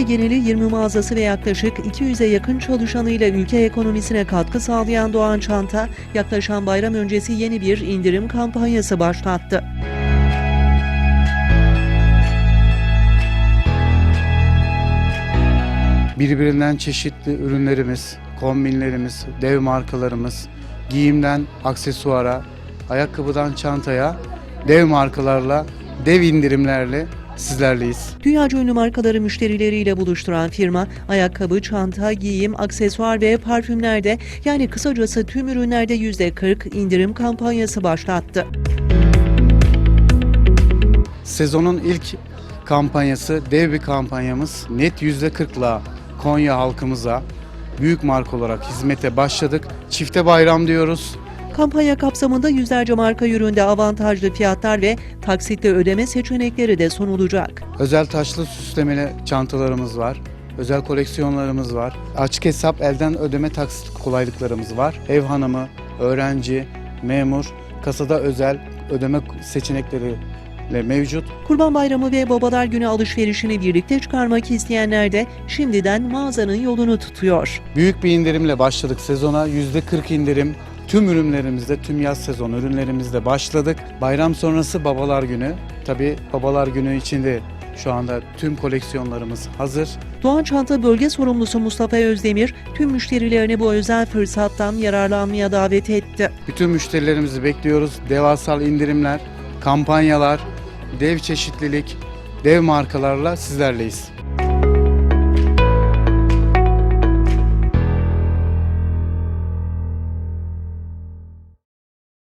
Türkiye geneli 20 mağazası ve yaklaşık 200'e yakın çalışanıyla ülke ekonomisine katkı sağlayan Doğan Çanta, yaklaşan bayram öncesi yeni bir indirim kampanyası başlattı. Birbirinden çeşitli ürünlerimiz, kombinlerimiz, dev markalarımız, giyimden aksesuara, ayakkabıdan çantaya dev markalarla, dev indirimlerle sizlerleyiz. Dünyaca ünlü markaları müşterileriyle buluşturan firma, ayakkabı, çanta, giyim, aksesuar ve parfümlerde yani kısacası tüm ürünlerde %40 indirim kampanyası başlattı. Sezonun ilk kampanyası dev bir kampanyamız. Net %40'la Konya halkımıza büyük marka olarak hizmete başladık. Çifte bayram diyoruz. Kampanya kapsamında yüzlerce marka üründe avantajlı fiyatlar ve taksitle ödeme seçenekleri de sunulacak. Özel taşlı süslemeli çantalarımız var. Özel koleksiyonlarımız var. Açık hesap elden ödeme taksit kolaylıklarımız var. Ev hanımı, öğrenci, memur, kasada özel ödeme seçenekleri mevcut. Kurban Bayramı ve Babalar Günü alışverişini birlikte çıkarmak isteyenler de şimdiden mağazanın yolunu tutuyor. Büyük bir indirimle başladık sezona. %40 indirim tüm ürünlerimizde, tüm yaz sezon ürünlerimizde başladık. Bayram sonrası Babalar Günü. Tabii Babalar Günü içinde şu anda tüm koleksiyonlarımız hazır. Doğan Çanta Bölge Sorumlusu Mustafa Özdemir tüm müşterilerini bu özel fırsattan yararlanmaya davet etti. Bütün müşterilerimizi bekliyoruz. Devasal indirimler, kampanyalar, dev çeşitlilik, dev markalarla sizlerleyiz.